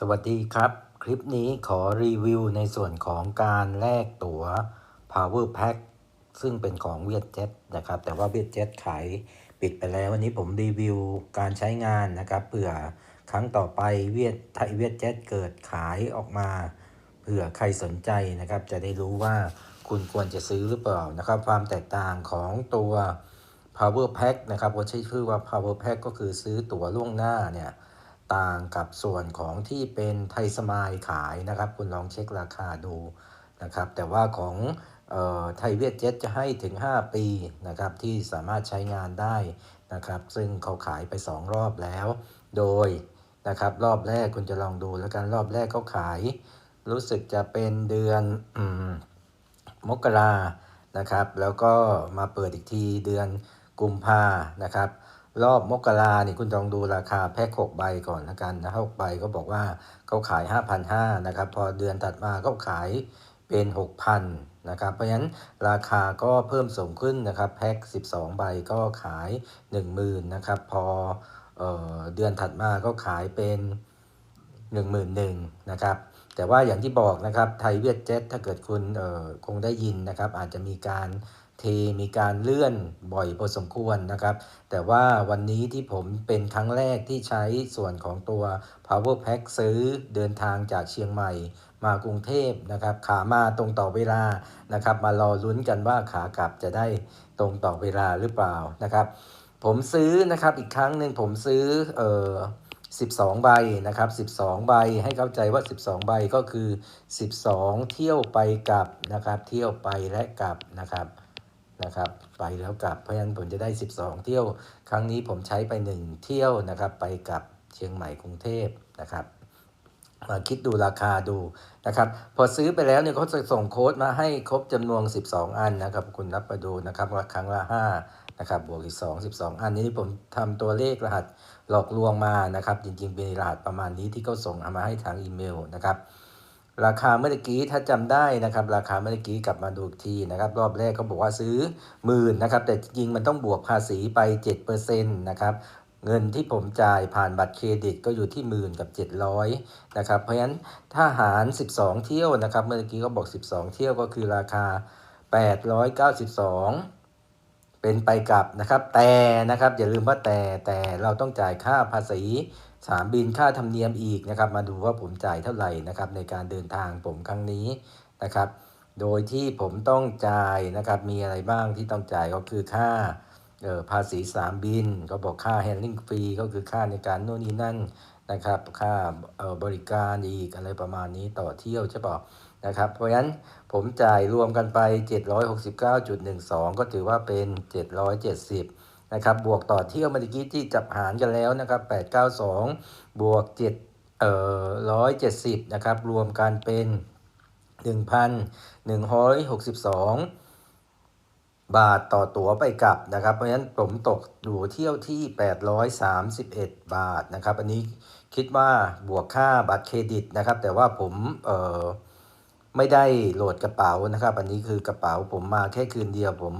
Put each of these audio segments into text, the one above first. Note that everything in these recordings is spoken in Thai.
สวัสดีครับ คลิปนี้ขอรีวิวในส่วนของการแลกตั๋ว Power Pack ซึ่งเป็นของเวียดเจ็ตนะครับ แต่ว่าเวียดเจ็ตขายปิดไปแล้ว วันนี้ผมรีวิวการใช้งานนะครับเผื่อครั้งต่อไปเวียดไทยเวียดเจ็ตเกิดขายออกมาเผื่อใครสนใจนะครับ จะได้รู้ว่าคุณควรจะซื้อหรือเปล่านะครับ ความแตกต่างของตัว Power Pack นะครับว่าใช้ชื่อว่า Power Pack ก็คือซื้อตั๋วล่วงหน้าเนี่ย ต่างกับส่วนของที่เป็นไทยสมายขายนะครับ คุณลองเช็คราคาดูนะครับ แต่ว่าของเออไทยเวียดเจ็ตจะให้ถึง 5 ปีนะครับที่สามารถใช้งานได้นะครับ ซึ่งเขาขายไป 2 รอบแล้ว โดยนะครับรอบแรกคุณจะลองดูแล้วกันรอบแรกเขาขาย รู้สึกจะเป็นเดือนอมมกรานะครับ แล้วก็มาเปิดอีกทีเดือนกุมภานะครับ รอบมกราเนี่ยคุณลองดูราคาแพ็ค6ใบก่อนละกันนะ6ใบก็บอกว่าเขาขาย 5,500นะครับ พอเดือนถัดมาก็ขายเป็น 6,000นะครับ เพราะฉะนั้นราคาก็เพิ่มสูงขึ้นนะครับ แพ็ค 12 ใบก็ขาย 10,000นะครับ พอเออเดือนถัดมาก็ขายเป็น 11,000นะครับแต่ว่าอย่างที่บอกนะครับไทยเวียดเจ็ตถ้าเกิดคุณคงได้ยินนะครับ อาจจะมีการ ทมีการเลื่อนบ่อยพอสมควรนะครับ แต่ว่าวันนี้ที่ผมเป็นครั้งแรกที่ใช้ส่วนของตัว power pack ซื้อเดินทางจากเชียงใหม่มากรุงเทพนะครับ ขามาตรงต่อเวลานะครับ มารอลุ้นกันว่าขากลับจะได้ตรงต่อเวลาหรือเปล่านะครับ ผมซื้อนะครับอีกครั้งหนึ่งผมซื้อเอ่อ12 ใบนะครับ 12 ใบให้เข้าใจว่า 12 ใบก็คือ 12 เที่ยวไปกลับนะครับ เที่ยวไปและกลับนะครับ นะครับไปแล้วกลับเพราะฉะนั้นผมจะได้ 12 เที่ยว ครั้งนี้ผมใช้ไป 1 เที่ยวนะครับ ไปกับเชียงใหม่กรุงเทพนะครับมาคิดดูราคาดูนะครับพอซื้อไปแล้วเนี่ยเขาจะส่งโค้ดมาให้ครบจำนวน 12 อันนะครับ คุณนับมาดูนะครับว่าครั้งละ 5 นะครับ บวกอีก 2 12 อันนี้ผมทำตัวเลขรหัสหลอกลวงมานะครับ จริงๆเป็นรหัสประมาณนี้ที่เขาส่งเอามาให้ทางอีเมลนะครับ ราคาเมื่อกี้ถ้าจำได้นะครับ ราคาเมื่อกี้กลับมาดูอีกทีนะครับ รอบแรกเขาบอกว่าซื้อหมื่นนะครับ แต่จริงมันต้องบวกภาษีไป7%นะครับเงินที่ผมจ่ายผ่านบัตรเครดิตก็อยู่ที่หมื่นกับ 700นะครับเพราะฉะนั้นถ้าหาร 12 เที่ยวนะครับ เมื่อกี้ก็บอก 12 เที่ยวก็คือราคา 892เป็นไปกลับนะครับ แต่นะครับอย่าลืมว่าแต่แต่เราต้องจ่ายค่าภาษี สามบินค่าธรรมเนียมอีกนะครับ มาดูว่าผมจ่ายเท่าไหร่นะครับ ในการเดินทางผมครั้งนี้นะครับ โดยที่ผมต้องจ่ายนะครับ มีอะไรบ้างที่ต้องจ่ายก็คือค่าออภาษีสามบิน ก็บอกค่า handling fee ก็คือค่าในการโน่นนี่นั่นนะครับ ค่าออบริการอีกอะไรประมาณนี้ต่อเที่ยวใช่ป่ะนะครับ เพราะฉะนั้นผมจ่ายรวมกันไป 769.12 ก็ถือว่าเป็น 770 นะครับบวกต่อเที่ยวเมื่อกี้ที่จับหารกันแล้วนะครับ892 บวก7เอ่อ170นะครับรวมกันเป็น 1,162 บาทต่อตั๋วไปกลับนะครับ เพราะฉะนั้นผมตกอยู่เที่ยวที่ 831 บาทนะครับ อันนี้คิดว่าบวกค่าบัตรเครดิตนะครับ แต่ว่าผมเอ่อไม่ได้โหลดกระเป๋านะครับ อันนี้คือกระเป๋าผมมาแค่คืนเดียวผม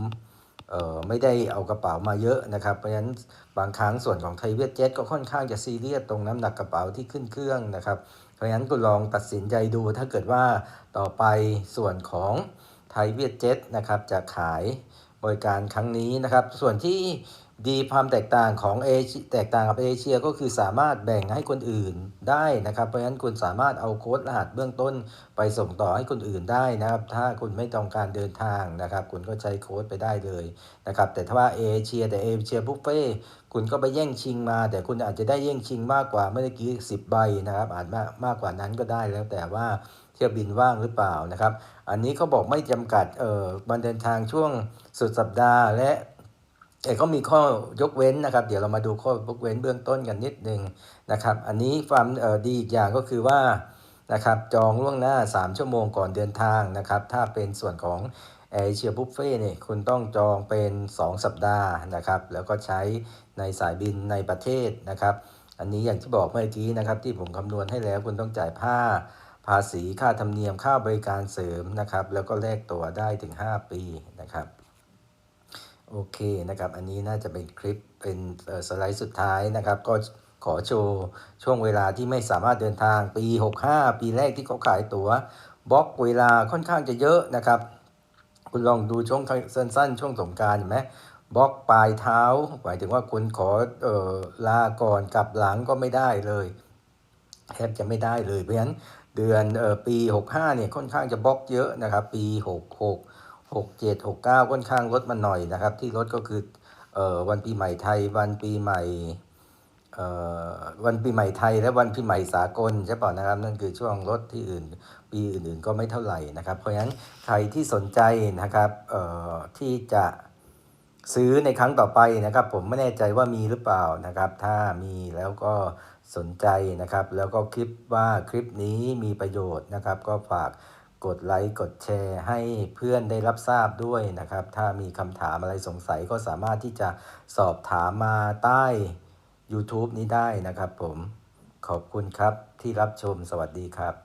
ไม่ได้เอากระเป๋ามาเยอะนะครับ เพราะฉะนั้นบางครั้งส่วนของไทยเวียดเจ็ตก็ค่อนข้างจะซีเรียสตรงน้ำหนักกระเป๋าที่ขึ้นเครื่องนะครับ เพราะฉะนั้นก็ลองตัดสินใจดูถ้าเกิดว่าต่อไปส่วนของไทยเวียดเจ็ตนะครับจะขายบริการครั้งนี้นะครับ ส่วนที่ ดีความแตกต่างของเอเชียแตกต่างกับเอเชียก็คือสามารถแบ่งให้คนอื่นได้นะครับ เพราะฉะนั้นคุณสามารถเอาโค้ดรหัสเบื้องต้นไปส่งต่อให้คนอื่นได้นะครับ ถ้าคุณไม่ต้องการเดินทางนะครับ คุณก็ใช้โค้ดไปได้เลยนะครับ แต่ถ้าว่าเอเชียแต่เอเชียบุฟเฟ่คุณก็ไปแย่งชิงมา แต่คุณอาจจะได้แย่งชิงมากกว่าเมื่อกี้ 10 ใบนะครับ อาจมากมากกว่านั้นก็ได้แล้วแต่ว่าเที่ยวบินว่างหรือเปล่านะครับ อันนี้เขาบอกไม่จำกัดเอ่อวันเดินทางช่วงสุดสัปดาห์และ แต่ก็มีข้อยกเว้นนะครับ เดี๋ยวเรามาดูข้อยกเว้นเบื้องต้นกันนิดนึงนะครับ อันนี้ความดีอีกอย่างก็คือว่านะครับจองล่วงหน้า 3 ชั่วโมงก่อนเดินทางนะครับ ถ้าเป็นส่วนของเอเชียบุฟเฟ่เนี่ยคุณต้องจองเป็น 2 สัปดาห์นะครับ แล้วก็ใช้ในสายบินในประเทศนะครับ อันนี้อย่างที่บอกเมื่อกี้นะครับ ที่ผมคำนวณให้แล้วคุณต้องจ่ายผ้าภาษีค่าธรรมเนียมค่าบริการเสริมนะครับ แล้วก็แลกตั๋วได้ถึง 5 ปีนะครับ โอเคนะครับ อันนี้น่าจะเป็นคลิปเป็นสไลด์สุดท้ายนะครับ ก็ขอโชว์ช่วงเวลาที่ไม่สามารถเดินทางปี 65 ปีแรกที่เขาขายตั๋วบล็อกเวลาค่อนข้างจะเยอะนะครับ คุณลองดูช่วงสั้นๆ ช่วงสงการเห็นไหมบล็อกปลายเท้า หมายถึงว่าคุณขอเออลาก่อนกลับหลังก็ไม่ได้เลยแทบจะไม่ได้เลยเพราะฉะนั้นเดือนเออปี 65เนี่ยค่อนข้างจะบล็อกเยอะนะครับ ปี 66 67 69ค่อนข้างลดมาหน่อยนะครับ ที่ลดก็คือเอ่อวันปีใหม่ไทย วันปีใหม่เอ่อวันปีใหม่ไทย และวันปีใหม่สากลใช่ป่ะนะครับ นั่นคือช่วงลดที่อื่น ปีอื่นๆก็ไม่เท่าไหร่นะครับ เพราะฉะนั้นใครที่สนใจนะครับเอ่อที่จะซื้อในครั้งต่อไปนะครับ ผมไม่แน่ใจว่ามีหรือเปล่านะครับ ถ้ามีแล้วก็สนใจนะครับ แล้วก็คลิปว่าคลิปนี้มีประโยชน์นะครับ ก็ฝาก กดไลค์กดแชร์ให้เพื่อนได้รับทราบด้วยนะครับ ถ้ามีคำถามอะไรสงสัยก็สามารถที่จะสอบถามมาใต้ YouTube นี้ได้นะครับผมขอบคุณครับที่รับชมสวัสดีครับ